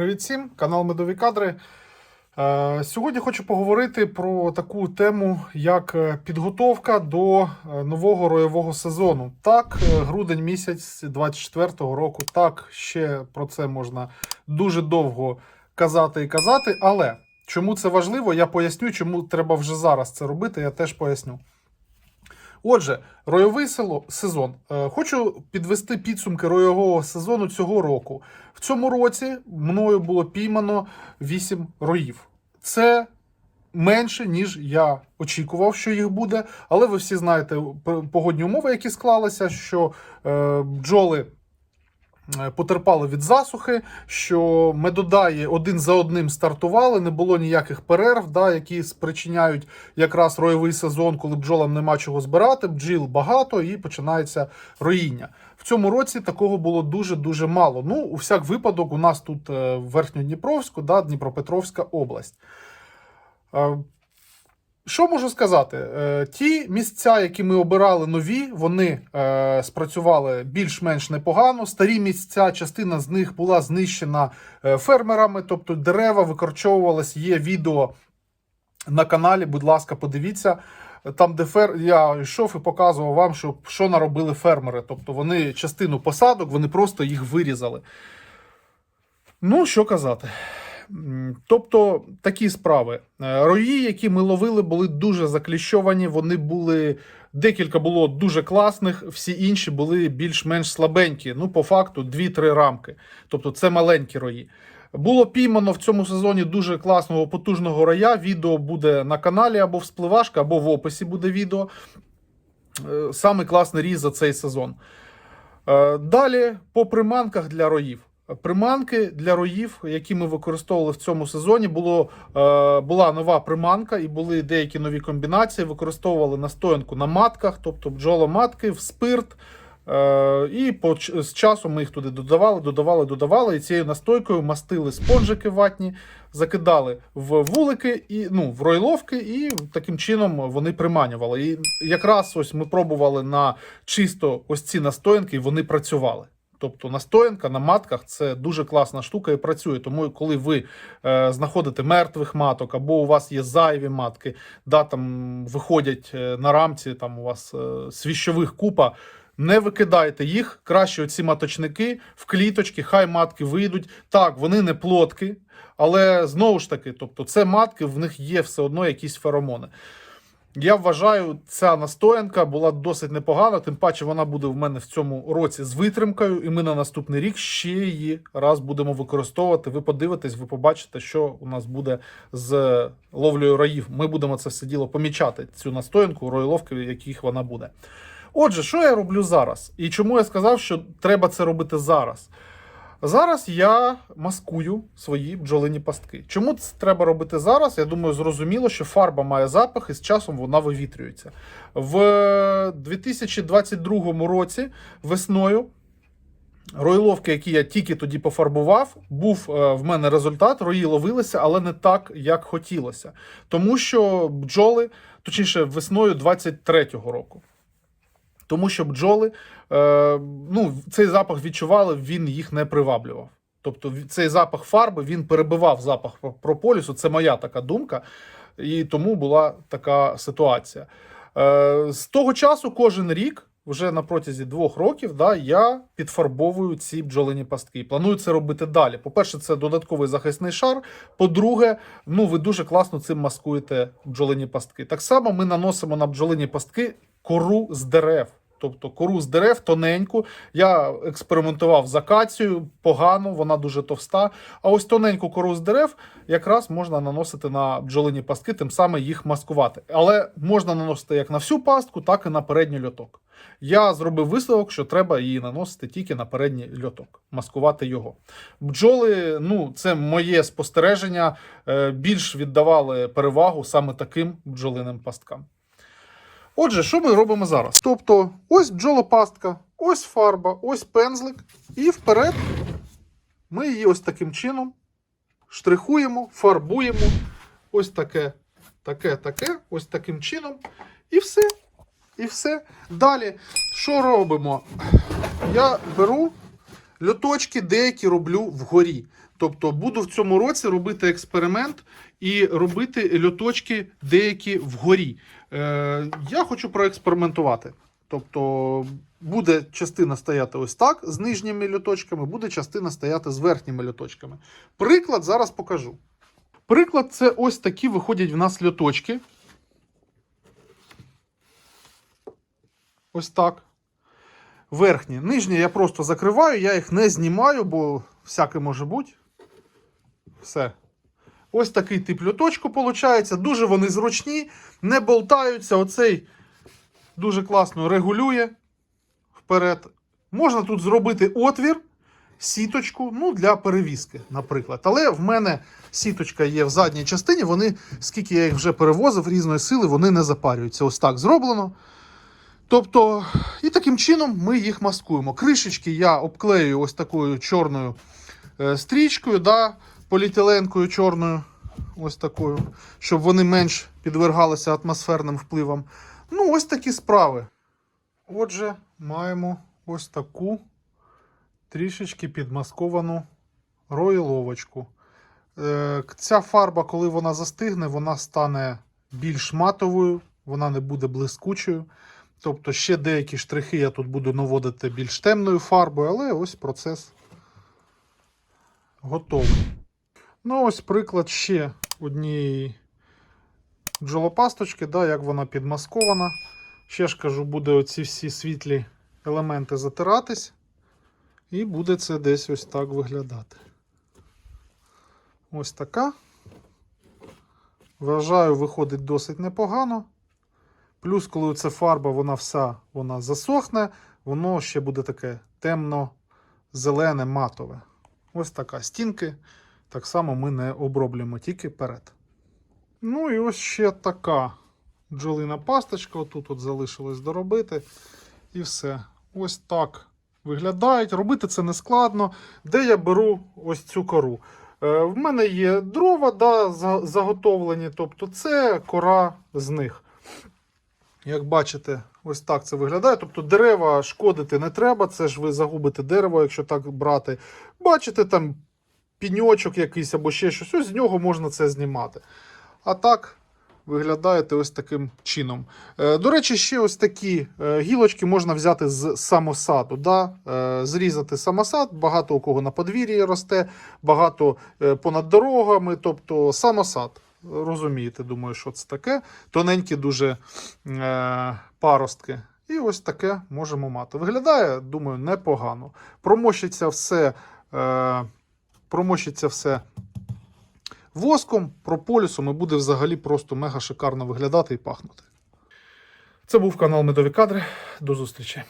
Привіт всім, канал Медові Кадри. Е, Сьогодні хочу поговорити про таку тему, як е, підготовка до е, нового роєвого сезону. Так, грудень місяць 24-го року, так, ще про це можна дуже довго казати і казати. Але чому це важливо, я поясню, чому треба вже зараз це робити, я теж поясню. Отже, ройовий село, сезон. Е, Хочу підвести підсумки ройового сезону цього року. В цьому році мною було піймано 8 роїв. Це менше, ніж я очікував, що їх буде. Але ви всі знаєте погодні умови, які склалися, що е, бджоли. Е, Потерпали від засухи, що медодаї один за одним стартували, не було ніяких перерв, да, які спричиняють якраз роєвий сезон, коли бджолам нема чого збирати, бджіл багато і починається роїння. В цьому році такого було дуже-дуже мало. Ну, у всяк випадок, у нас тут е, Верхньодніпровську, да, Дніпропетровська область. Що можу сказати? Е, Ті місця, які ми обирали нові, вони е, спрацювали більш-менш непогано. Старі місця, частина з них була знищена е, фермерами, тобто дерева викорчовувались. Є відео на каналі. Будь ласка, подивіться. Там, де фер... я йшов і показував вам, що, що наробили фермери. Тобто вони частину посадок, вони просто їх вирізали. Ну, що казати. Тобто такі справи. Е, Рої, які ми ловили, були дуже закліщовані. Вони були декілька було дуже класних, всі інші були більш-менш слабенькі. Ну, по факту, 2-3 рамки. Тобто, це маленькі рої. Було піймано в цьому сезоні дуже класного потужного роя. Відео буде на каналі або в спливашка, або в описі буде відео. Е, Саме класний різ за цей сезон. Е, Далі по приманках для роїв. Приманки для роїв, які ми використовували в цьому сезоні, було, е, була нова приманка і були деякі нові комбінації. Використовували настоянку на матках, тобто бджоломатки в спирт. Е, і по, з часом ми їх туди додавали, додавали, додавали. І цією настойкою мастили спонжики ватні, закидали в вулики і ну, в ройловки, і таким чином вони приманювали. І якраз ось ми пробували на чисто ось ці настоянки, і вони працювали. Тобто настоянка на матках це дуже класна штука і працює. Тому коли ви е, знаходите мертвих маток, або у вас є зайві матки, да, там виходять е, на рамці, там у вас е, свіщових купа. Не викидайте їх, краще оці маточники в кліточки, хай матки вийдуть. Так, вони не плотки, але знову ж таки, тобто, це матки, в них є все одно якісь феромони. Я вважаю, ця настоянка була досить непогана, тим паче вона буде в мене в цьому році з витримкою, і ми на наступний рік ще її раз будемо використовувати. Ви подивитесь, ви побачите, що у нас буде з ловлею раїв. Ми будемо це все діло помічати, цю настоянку, роїловки, в яких вона буде. Отже, що я роблю зараз? І чому я сказав, що треба це робити зараз? Зараз я маскую свої бджолині пастки. Чому це треба робити зараз? Я думаю, зрозуміло, що фарба має запах і з часом вона вивітрюється. В 2022 році весною. Роїловки, які я тільки тоді пофарбував, був е, в мене результат. Рої ловилися, але не так, як хотілося. Тому що бджоли, точніше, весною 23-го року. Тому що бджоли, е, ну, цей запах відчували, він їх не приваблював. Тобто цей запах фарби він перебивав запах прополісу. Це моя така думка, і тому була така ситуація. Е, з того часу, кожен рік, вже на протязі двох років, да, я підфарбовую ці бджолині пастки. Планую це робити далі. По-перше, це додатковий захисний шар. По-друге, ну ви дуже класно цим маскуєте бджолині пастки. Так само ми наносимо на бджолині пастки кору з дерев. Тобто кору з дерев тоненьку. Я експериментував з акацією, погано, вона дуже товста. А ось тоненьку кору з дерев якраз можна наносити на бджолині пастки, тим самим їх маскувати. Але можна наносити як на всю пастку, так і на передній льоток. Я зробив висновок, що треба її наносити тільки на передній льоток, маскувати його. Бджоли, ну це моє спостереження, е, більш віддавали перевагу саме таким бджолиним пасткам. Отже, що ми робимо зараз? Тобто, ось бджолопастка, ось фарба, ось пензлик, і вперед ми її ось таким чином штрихуємо, фарбуємо. Ось таке, таке, таке, ось таким чином. І все. І все. Далі, що робимо? Я беру Льоточки деякі роблю вгорі. Тобто буду в цьому році робити експеримент і робити льоточки деякі вгорі. Е, я хочу проекспериментувати. Тобто буде частина стояти ось так з нижніми льоточками, буде частина стояти з верхніми льоточками. Приклад зараз покажу. Приклад це ось такі виходять в нас льоточки. Ось так. Верхні. Нижні я просто закриваю, я їх не знімаю, бо всяке може бути. Все. Ось такий тип льоточку виходить. Дуже вони зручні, не болтаються. Оцей дуже класно регулює вперед. Можна тут зробити отвір, сіточку, ну, для перевізки, наприклад. Але в мене сіточка є в задній частині. Вони, скільки я їх вже перевозив різної сили, вони не запарюються. Ось так зроблено. Тобто, і таким чином ми їх маскуємо. Кришечки я обклею ось такою чорною е, стрічкою, да, поліетиленкою чорною, ось такою, щоб вони менш підвергалися атмосферним впливам. Ну, ось такі справи. Отже, маємо ось таку трішечки підмасковану роїловочку. Е, Ця фарба, коли вона застигне, вона стане більш матовою, вона не буде блискучою. Тобто ще деякі штрихи я тут буду наводити більш темною фарбою, але ось процес готовий. Ну, ось приклад ще однієї бджолопасточки, да, як вона підмаскована. Ще ж кажу, буде оці всі світлі елементи затиратись. І буде це десь ось так виглядати. Ось така. Вважаю, виходить досить непогано. Плюс, коли ця фарба, вона вся вона засохне, воно ще буде таке темно-зелене, матове. Ось така стінки. Так само ми не оброблюємо тільки перед. Ну і ось ще така бджолина пасточка. Отут от залишилось доробити. І все. Ось так виглядають. Робити це не складно. Де я беру ось цю кору? Е, в мене є дрова да, заготовлені, тобто це кора з них. Як бачите, ось так це виглядає. Тобто дерева шкодити не треба, це ж ви загубите дерево, якщо так брати. Бачите, там піньочок якийсь або ще щось, ось з нього можна це знімати. А так виглядаєте ось таким чином. Е, До речі, ще ось такі е, гілочки можна взяти з самосаду. Да? Е, Зрізати самосад, багато у кого на подвір'ї росте, багато понад дорогами, тобто самосад. Розумієте, думаю, що це таке. Тоненькі дуже е, паростки. І ось таке можемо мати. Виглядає, думаю, непогано. Промощиться все, е, промощиться все воском, прополісом і буде взагалі просто мега шикарно виглядати і пахнути. Це був канал Медові Кадри. До зустрічі.